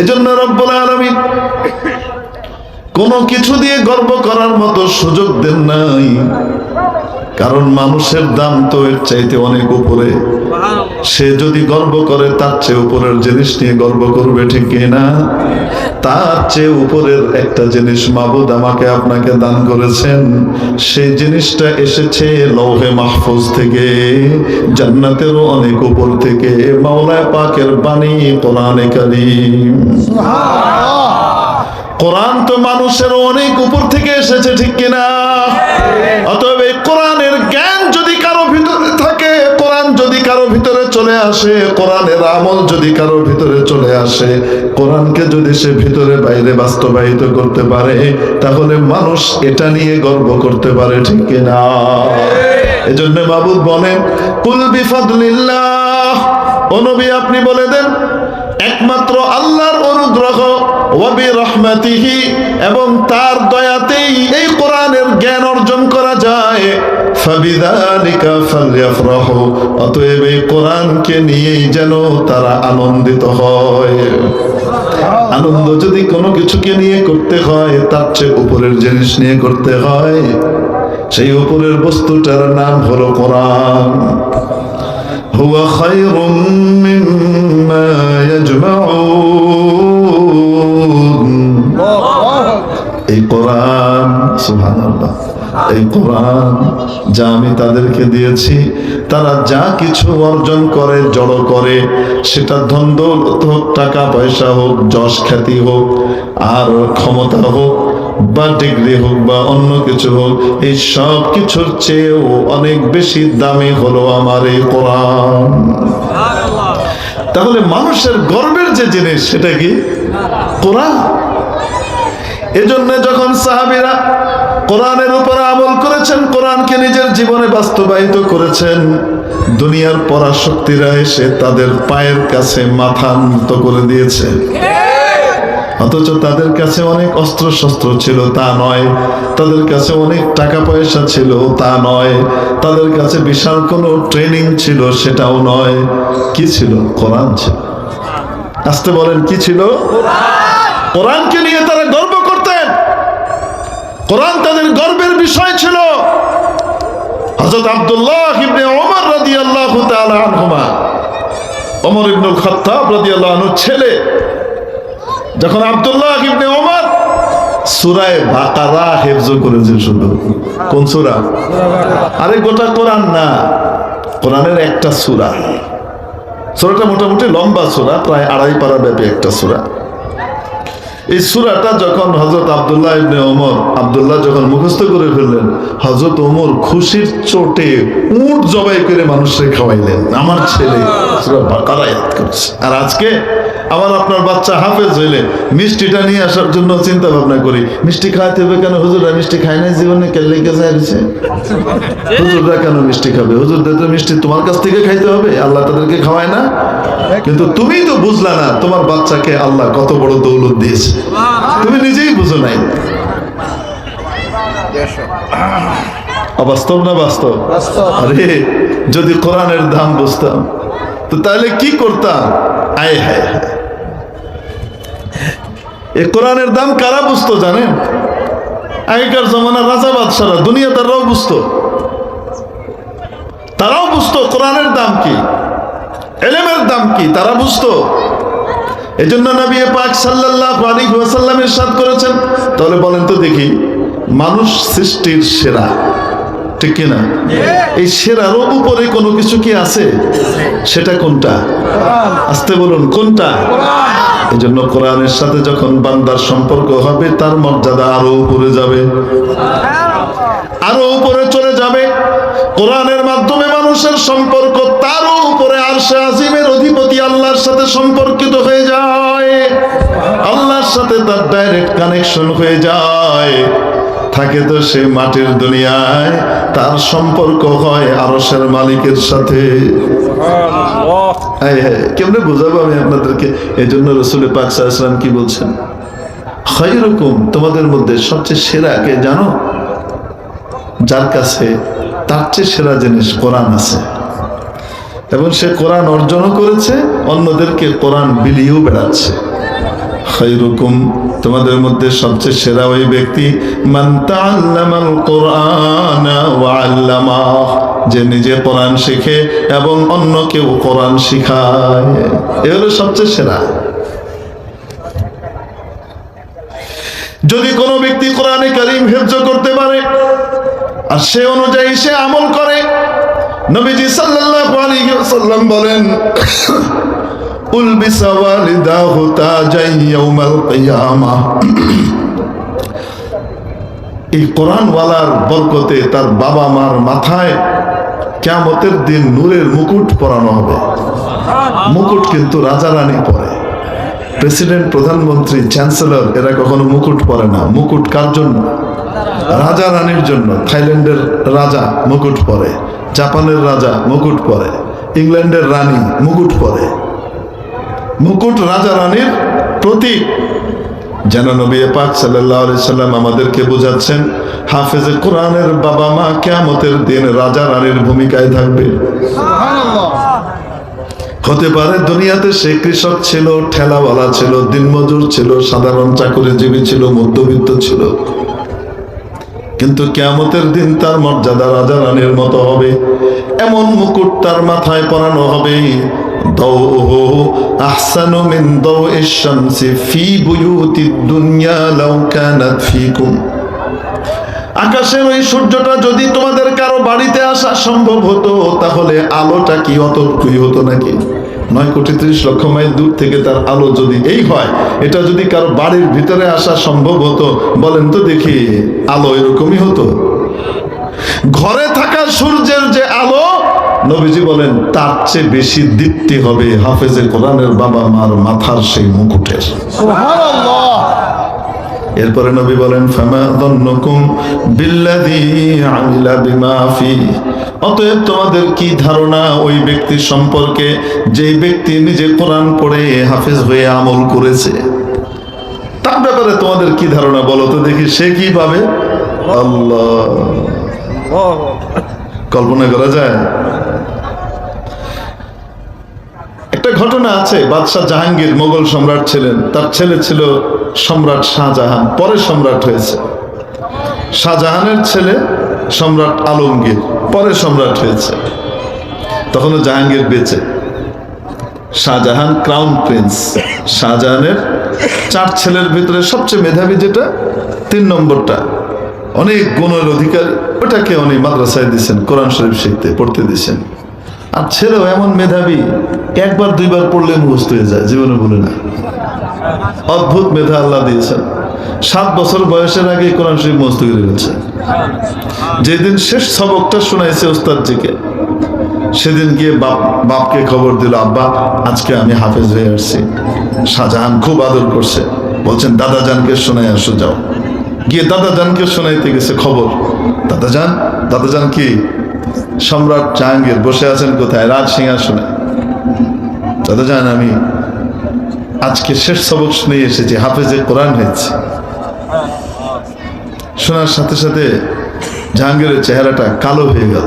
এজন্য রব্বুল আলামিন কোনো কিছু দিয়ে গর্ব করার মতো সুযোগ দেন নাই। কারণ মানুষের দাম তো এর চাইতে অনেক উপরে। সে যদি গর্ব করে, তার চেয়ে উপরের জিনিস নিয়ে গর্ব করবে, ঠিক না তার চেয়ে উপরের একটা জিনিস মাবুদ আমাকে আপনাকে দান করেছেন সেই জিনিসটা এসেছে লৌহে মাহফুজ থেকে জান্নাতেরও অনেক উপর থেকে। মাওলায় পাকের বাণী কোরআনে কারিম। কোরআন তো মানুষের অনেক উপর থেকে এসেছে ঠিক কিনা অতএব এই কোরআনের জ্ঞান যদি কারও ভিতরে থাকে কোরআন যদি কারও ভিতরে চলে আসে, কোরআনের আমল যদি কারও ভিতরে চলে আসে, কোরআনকে যদি সে ভিতরে বাইরে বাস্তবায়িত করতে পারে, তাহলে মানুষ এটা নিয়ে গর্ব করতে পারে, ঠিক কিনা এজন্য মাবুদ বলেন কুল বিফাদলিল্লাহ। ও নবী, আপনি বলে দেন, একমাত্র আল্লাহর অনুগ্রহ ওয়াবি রহমাতিহি এবং তার দয়াতেই এই কোরআনের জ্ঞান অর্জন করা যায়। ফাবিদালিকা ফালইফরাহু অতএব এই কোরআনকে নিয়েই যেন তারা আনন্দিত হয়। আনন্দ যদি কোনো কিছুকে নিয়ে করতে হয় তার চেয়ে উপরের জিনিস নিয়ে করতে হয়। সেই উপরের বস্তুটার নাম হলো কোরআন। হুয়া খায়রুম মিম্মা ইয়াজমাউন। এই কোরআন সুবহানাল্লাহ। এই কোরআন যা আমি তাদেরকে দিয়েছি, তারা যা কিছু অর্জন করে, জড়ো করে, সেটা ধন দৌলত হোক টাকা পয়সা হোক, যশ খ্যাতি হোক, আর ক্ষমতা হোক, বা ডিগ্রি হোক, বা অন্য কিছু হোক, এই সব কিছুর চেয়েও অনেক বেশি দামি হলো আমার এই কোরআন। তাহলে মানুষের গর্বের যে জিনিস, সেটা কি? কোরআন? এজন্য যখন সাহাবীরা কোরআনের উপর আমল করেছেন, কোরআনকে নিজের জীবনে বাস্তবায়িত করেছেন। দুনিয়ার পরাশক্তিরা এসে তাদের পায়ের কাছে মাথা নত করে দিয়েছে। অথচ তাদের কাছে অনেক অস্ত্র শস্ত্র ছিল, তা নয়। তাদের কাছে অনেক টাকা পয়সা ছিল, তা নয়। তাদের কাছে বিশাল কোনো ট্রেনিং ছিল, সেটাও নয়। কি ছিল? কোরআন ছিল। আসতে বলেন, কি ছিল? কোরআনকে নিয়ে তারা গর্ব কোরআন তাদের গর্বের বিষয় ছিল। হযরত আব্দুল্লাহ ইবনে ওমর রাদিয়াল্লাহু তাআলা আনহুমা। ওমর ইবনুল খাত্তাব রাদিয়াল্লাহু আনহু ছেলে। যখন আব্দুল্লাহ ইবনে ওমর সূরায়ে বাকারা হেফজ করেছে শুধু। কোন সূরা? আরে গোটা কোরআন না। কোরআনের একটা সূরা। সূরাটা মোটামুটি লম্বা সূরা, প্রায় আড়াই পারা ব্যাপী একটা সূরা। এই সুরাটা যখন হজরত আবদুল্লাহ ইবনে ওমর, আবদুল্লাহ যখন মুখস্থ করে ফেললেন হজরত ওমর খুশির চোটে উট জবাই করে মানুষকে খাওয়াইলেন। আমার ছেলে করছে। আর আজকে আমার আপনার বাচ্চা হাফেজ হইলে মিষ্টিটা নিয়ে আসার জন্য চিন্তা ভাবনা করি। মিষ্টি খাওয়াতে হবে কেন? হুজুরা মিষ্টি খায় না জীবনে কেলে গেছে আসছে কেন মিষ্টি খাবে? হুজুরদের তো মিষ্টি তোমার কাছ থেকে খাইতে হবে, আল্লাহ তাদেরকে খাওয়ায় না। কিন্তু তুমি তো বুঝলা না তোমার বাচ্চাকে আল্লাহ কত বড় দৌলত দিয়েছে। তুমি নিজেই বুঝো নাই। অবাস্তব না বাস্তব? আরে যদি কোরআনের দাম বুঝতাম তো তাহলে কি করতাম? আয় হায় হায়। এ কোরআনের দাম কারা বুঝতো জানেন? আগেকার জমানার রাজা বাদশারা দুনিয়া তারাও বুঝতো। তারাও বুঝতো কোরআনের দাম কি এলেমের দাম কি তারা বুঝতো। এজন্য নবী পাক সাল্লাল্লাহু আলাইহি ওয়াসাল্লাম ইরশাদ করেছেন। তাহলে বলেন তো দেখি, মানুষ সৃষ্টির সেরা, ঠিক কিনা? এই সেরারও উপরে কোনো কিছু কি আছে? সেটা কোনটা? আসতে বলুন, কোনটা? এই জন্য কোরআনের সাথে যখন বান্দার সম্পর্ক হবে, তার মর্যাদা আরও উপরে যাবে। আরও উপরে চলে যাবে। কোরআনের মাধ্যমে মানুষের সম্পর্ক আরশে আজিমের অধিপতি আল্লাহর সাথে সম্পর্কিত হয়ে যায়। আল্লাহর সাথে তার ডাইরেক্ট কানেকশন হয়ে যায়। থাকে তো সে মাটির দুনিয়ায় তার সম্পর্ক হয় আরশের মালিকের সাথে। কেমনে বোঝাবো আমি আপনাদেরকে? এই জন্য রসুল পাক কি বলছেন? খৈরকম তোমাদের মধ্যে সবচেয়ে সেরা কে জানো? যার কাছে তার চেয়ে সেরা জিনিস কোরআন আছে। এবং সে কোরআন অর্জনও করেছে, অন্যদেরকে কোরআন বিলিয়েও বেড়াচ্ছে। খাইরুকুম তোমাদের মধ্যে সবচেয়ে সেরা ওই ব্যক্তি যে নিজে কোরআন শেখে এবং অন্য কেউ কোরআন শিখায়। সবচেয়ে সেরা। যদি কোনো ব্যক্তি কোরআনে কারিম হেফজ করতে পারে, আর সে অনুযায়ী সে আমল করে, নবীজি সাল্লাল্লাহু ওয়াসাল্লাম বলেন উলবিসা ওয়ালিদাহু তাজাই ইয়াউমাল কিয়ামাহ তার বাবা মার মাথায় কিয়ামতের দিন নূরের মুকুট পরানো হবে। মুকুট কিন্তু রাজা রানী পরে। প্রেসিডেন্ট, প্রধানমন্ত্রী, চ্যান্সেলর, এরা কখনো মুকুট পরে না। মুকুট কার জন্য? রাজা রানীর জন্য। থাইল্যান্ডের রাজা মুকুট পরে। জাপানের রাজা মুকুট পরে। ইংল্যান্ডের রানী মুকুট পরে। মুকুট রাজা রানীর প্রতীক। যেন নবী পাক সাল্লাম আমাদেরকে বোঝাচ্ছেন হাফেজে কোরআনের বাবা মা কিয়ামতের দিন রাজা রানীর ভূমিকায় থাকবে। হতে পারে দুনিয়াতে সে কৃষক ছিল ঠেলাওয়ালা ছিল দিনমজুর ছিল সাধারণ চাকরিজীবী ছিল মধ্যবিত্ত ছিল। কিন্তু কেয়ামতের দিন তার মর্যাদা রাজা রানীর মতো হবে। এমন মুকুট তার মাথায় পরানো হবে। আকাশের ওই সূর্যটা যদি তোমাদের কারও বাড়িতে আসা সম্ভব হতো, তাহলে আলোটা কি অতর্কই হতো নাকি? নয় কোটি ত্রিশ লক্ষ মাইল দূর থেকে তার আলো যদি এই হয়, এটা যদি কারও বাড়ির ভিতরে আসা সম্ভব হতো, বলেন তো দেখি, আলো এরকমই হতো। ঘরে থাকা সূর্যের যে আলো, নবীজি বলেন, তার চেয়ে বেশি দীপ্তি হবে হাফেজে কোরআনের বাবা মার মাথার সেই মুকুটের। এরপরে নবী বলেন অতএব তোমাদের কি ধারণা ওই ব্যক্তি সম্পর্কে? যেই ব্যক্তি নিজে কোরআন পড়ে হাফেজ হয়ে আমল করেছে। তার ব্যাপারে তোমাদের কি ধারণা বলো তো দেখি, সে কি পাবে? কল্পনা করা যায়? একটা ঘটনা আছে, বাদশাহ জাহাঙ্গীর মোগল সম্রাট ছিলেন। তার ছেলে ছিল সম্রাট শাহজাহান, পরে সম্রাট হয়েছে। শাহজাহানের ছেলে সম্রাট আলমগীর, পরে সম্রাট হয়েছে। তখনও জাহাঙ্গীর বেঁচে। Shahjahan crown prince. শাহজাহানের চার ছেলের ভিতরে সবচেয়ে মেধাবী যেটা, তিন নম্বরটা। অনেক গুণের অধিকার। ওটাকে উনি মাদ্রাসায় দিয়েছেন কোরআন শরীফ শিখতে, পড়তে দিয়েছেন আর ছেলেও এমন মেধাবী, একবার, দুইবার পড়লে মুখস্থ হয়ে যায়, জীবনে বলে না। অদ্ভুত মেধা আল্লাহ দিয়েছেন। সাত বছর বয়সের আগে কোরআন শরীফ মুখস্থ করে ফেলছে। যেদিন শেষ সবকটা শোনাইছে ওস্তাদজিকে সেদিন গিয়ে বাপ, বাপকে খবর দিল, আব্বা, আজকে আমি হাফেজ হয়ে আসছি। শাহজাহান খুব আদর করছে। বলছেন দাদা জানকে শোনাই আসো, যাও। গিয়ে দাদা জানকে শোনাইতে গেছে খবর। দাদা জান দাদা জান কি? সম্রাট জাহাঙ্গীর বসে আছেন কোথায়? রাজ সিংহাসনে। দাদা জান আমি আজকে শেষ সবক শুনে এসেছি হাফেজে কোরআন হয়েছে। শোনার সাথে সাথে জাহাঙ্গীরের চেহারাটা কালো হয়ে গেল।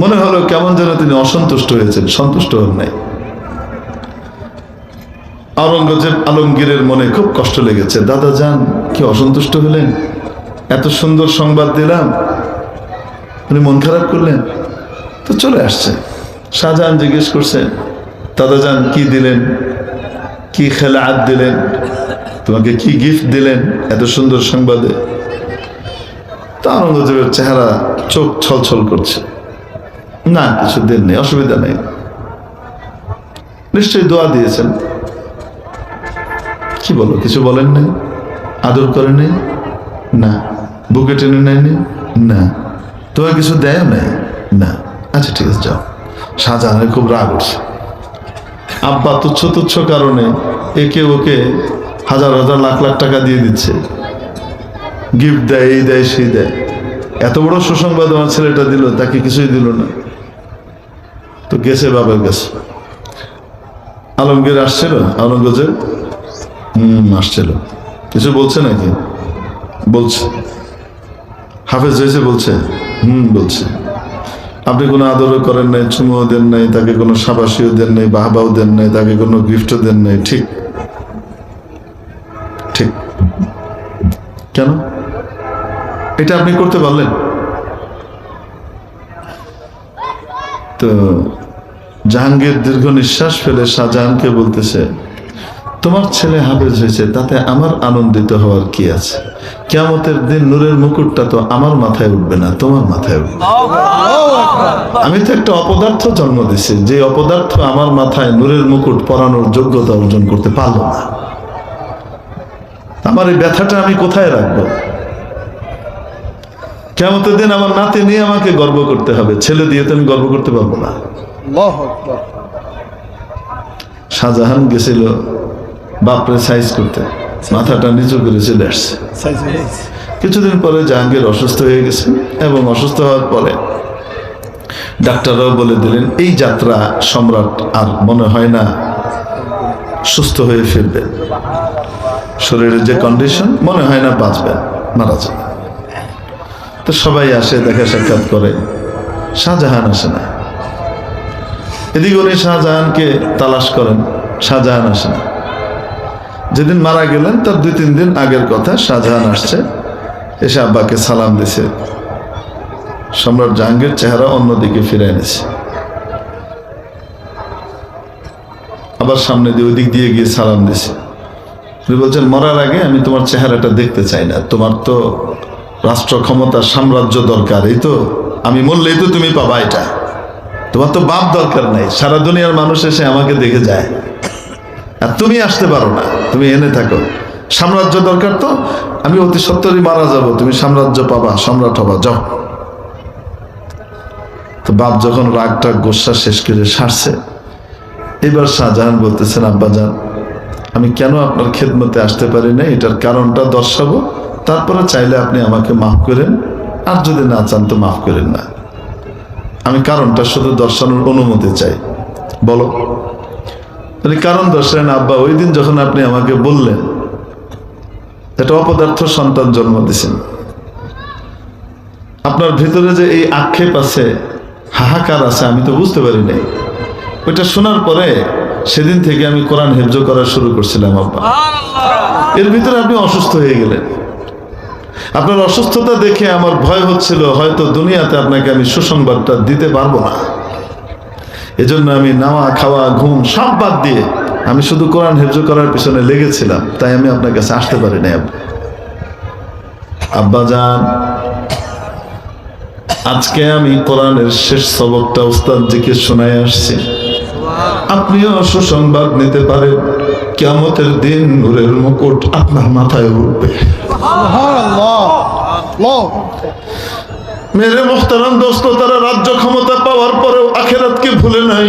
মনে হলো কেমন যেন তিনি অসন্তুষ্ট হয়েছেন, সন্তুষ্ট হন নাই। আওরঙ্গজেব আলমগীরের মনে খুব কষ্ট লেগেছে, দাদা যান, কি অসন্তুষ্ট হলেন? এত সুন্দর সংবাদ দিলাম। উনি মন খারাপ করলেন। তো চলে আসছে শাহজাহান জিজ্ঞেস করছে দাদা যান কি দিলেন? কি খেলা হাত দিলেন? তোমাকে কি গিফট দিলেন? এত সুন্দর সংবাদে। তা আনন্দদেবের চেহারা চোখ ছলছল করছে। না, কিছু দেননি অসুবিধা নেই। নিশ্চয়ই দোয়া দিয়েছেন। কি বলো, কিছু বলেন নাই? আদর করেন নাই? না। বুকে টেনে নেয়নি না। তোমার কিছু দেয় নাই? না। আচ্ছা ঠিক আছে, যাও। শাহজাহানের খুব রাগ উঠছে। আব্বা তুচ্ছ তুচ্ছ কারণে একে ওকে হাজার হাজার লাখ লাখ টাকা দিয়ে দিচ্ছে। গিফট দেয়, এই দেয়, সেই দেয়। এত বড় সুসংবাদ আমার ছেলেটা দিল, তাকে কিছুই দিল না। তো গেছে বাবার কাছে। আলমগীর আসছিল আলমগজের হুম, আসছিল। কিছু বলছে নাকি? বলছে। হাফেজ হয়েছে, বলছে। হুম, বলছে। আপনি কোনো আদরও করেন নাই, চুমুও দেন নাই, তাকে কোনো সাবাসীও দেন নাই, বাহবাও দেন নাই, তাকে কোনো গিফটও দেন নাই, ঠিক? ঠিক। কেন? এটা আপনি করতে পারলেন? তো জাহাঙ্গীর দীর্ঘ নিঃশ্বাস ফেলে শাহজাহানকে বলতেছে তোমার ছেলে হাফেজ হয়েছে তাতে আমার আনন্দিত হওয়ার কি আছে? কেয়ামতের দিন নূরের মুকুটটা তো আমার মাথায় উঠবে না তোমার মাথায় উঠবে। আমি তো একটা অপদার্থ জন্ম দিছি যে অপদার্থ আমার মাথায় নূরের মুকুট পরানোর যোগ্যতা অর্জন করতে পারল না। আমার এই ব্যথাটা আমি কোথায় রাখব? কেমতের দিন আমার নাতি নিয়ে আমাকে গর্ব করতে হবে ছেলে দিয়ে তো আমি গর্ব করতে পারব না। শাহজাহান গেছিল বাপরে সাইজ করতে। মাথাটা নিচু করে চলে আসছে। কিছুদিন পরে জাহাঙ্গীর অসুস্থ হয়ে গেছে এবং অসুস্থ হওয়ার পরে ডাক্তাররাও বলে দিলেন এই যাত্রা সম্রাট আর মনে হয় না সুস্থ হয়ে ফিরবে। শরীরের যে কন্ডিশন মনে হয় না বাঁচবেন মারা যাবে। তো সবাই আসে দেখা সাক্ষাৎ করে। শাহজাহান আসে না। এদিকে উনি শাহজাহানকে তালাশ করেন শাহজাহান আসে না। যেদিন মারা গেলেন, তার দুই, তিন দিন আগের কথা, শাহজাহান আসছে, এসে আব্বাকে সালাম দিছে। সম্রাট জাহাঙ্গীর চেহারা অন্যদিকে ফিরে এনেছে। আবার সামনে দিয়ে ওই দিক দিয়ে গিয়ে সালাম দিছে। উনি বলছেন, মরার আগে আমি তোমার চেহারাটা দেখতে চাই না। তোমার তো রাষ্ট্র ক্ষমতা, সাম্রাজ্য দরকার, এই তো আমি মরলেই তো তুমি পাবা এটা। তোমার তো বাপ দরকার নাই। সারা দুনিয়ার মানুষ এসে আমাকে দেখে যায়। আর তুমি আসতে পারো না। তুমি এনে থাকো। সাম্রাজ্য দরকার তো? আমি অতি সত্তরই মারা যাব। তুমি সাম্রাজ্য পাবা, সম্রাট হবা, যাও। তো বাপ যখন রাগটা গোসা শেষ করে সারছে, এবার শাহজাহান বলতেছেন আব্বাজান আমি কেন আপনার খেদমতে আসতে পারি না এটার কারণটা দর্শাবো। তারপরে চাইলে আপনি আমাকে মাফ করেন। আর যদি না চান তো মাফ করেন না। আমি কারণটা শুধু দর্শানোর অনুমতি চাই। বলো। তাহলে কারণ দর্শান আব্বা ওই দিন যখন আপনি আমাকে বললেন এটা অপদার্থ সন্তান জন্ম দিছেন আপনার ভিতরে যে এই আক্ষেপ আছে হাহাকার আছে আমি তো বুঝতে পারি নাই। ওইটা শোনার পরে সেদিন থেকে আমি কোরআন হেফজ করা শুরু করছিলাম আব্বা। এর ভিতরে আপনি অসুস্থ হয়ে গেলেন। আপনার অসুস্থতা দেখে আমার ভয় হচ্ছিল হয়তো দুনিয়াতে আপনাকে আমি সুসংবাদটা দিতে পারব না। এজন্য আমি নাওয়া খাওয়া, ঘুম সব বাদ দিয়ে আমি শুধু কোরআন হেফজ করার পিছনে লেগেছিলাম। তাই আমি আপনার কাছে আসতে পারি নাই, আব্বা। যান। আজকে আমি কোরআনের শেষ সবকটা উস্তাদজিকে শোনায় আসছি। আপনিও সুসংবাদ নিতে পারেন কেমতের দিন নূরের মুকুট আপনার মাথায় উঠবে। মেরে মোহতারাম দোস্ত, তারা রাজ্য ক্ষমতা পাওয়ার পরেও আখেরাতকে ভুলে নাই।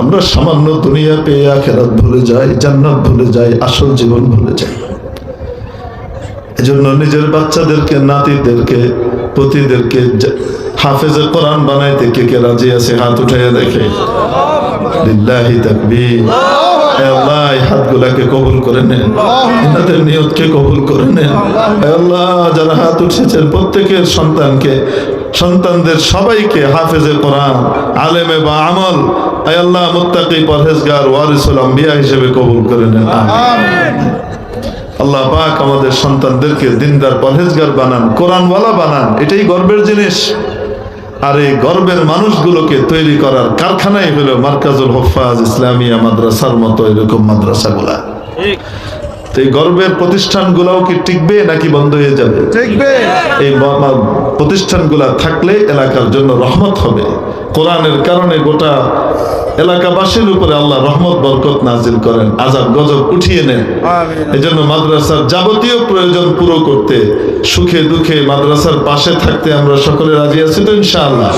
আমরা সামান্য দুনিয়া পেয়ে আখেরাত ভুলে যাই, জান্নাত ভুলে যাই, আসল জীবন ভুলে যাই। এজন্য নিজের বাচ্চাদেরকে, নাতিদেরকে, পতিদেরকে হাফেজে কোরআন বানাইতে কে কে রাজি আছে, হাত উঠাইয়া দেখে। লিল্লাহি তাকবীর। আল্লাহ হাতগুলাকে কবুল করে নেন। এনাদের নিয়তকে কবুল করে নেন। আল্লাহ। যারা হাত উঠেছেন প্রত্যেকের সন্তানকে সন্তানদের সবাইকে হাফেজে কোরআন আলেমে বা আমল আল্লাহ মুত্তাকি পরহেজগার ওয়ারিসুল আম্বিয়া হিসেবে কবুল করে নেন। আল্লাহ পাক আমাদের সন্তানদেরকে দিনদার পরহেজগার বানান কোরআনওয়ালা বানান এটাই গর্বের জিনিস। আর এই গর্বের মানুষগুলোকে তৈরি করার কারখানাই হলো মার্কাজুল হফাজ ইসলামিয়া মাদ্রাসার মতো এরকম মাদ্রাসাগুলা। তো এই গর্বের প্রতিষ্ঠান গুলাও কি টিকবে নাকি বন্ধ হয়ে যাবে? টিকবে। এই প্রতিষ্ঠানগুলা থাকলে এলাকার জন্য রহমত হবে। কোরআনের কারণে গোটা এলাকাবাসীর উপরে আল্লাহ রহমত বরকত নাজিল করেন। আজাব গজব উঠিয়ে নেন। এই জন্য মাদ্রাসার যাবতীয় প্রয়োজন পুরো করতে সুখে দুঃখে মাদ্রাসার পাশে থাকতে আমরা সকলে রাজি আছি তো ইনশাআল্লাহ।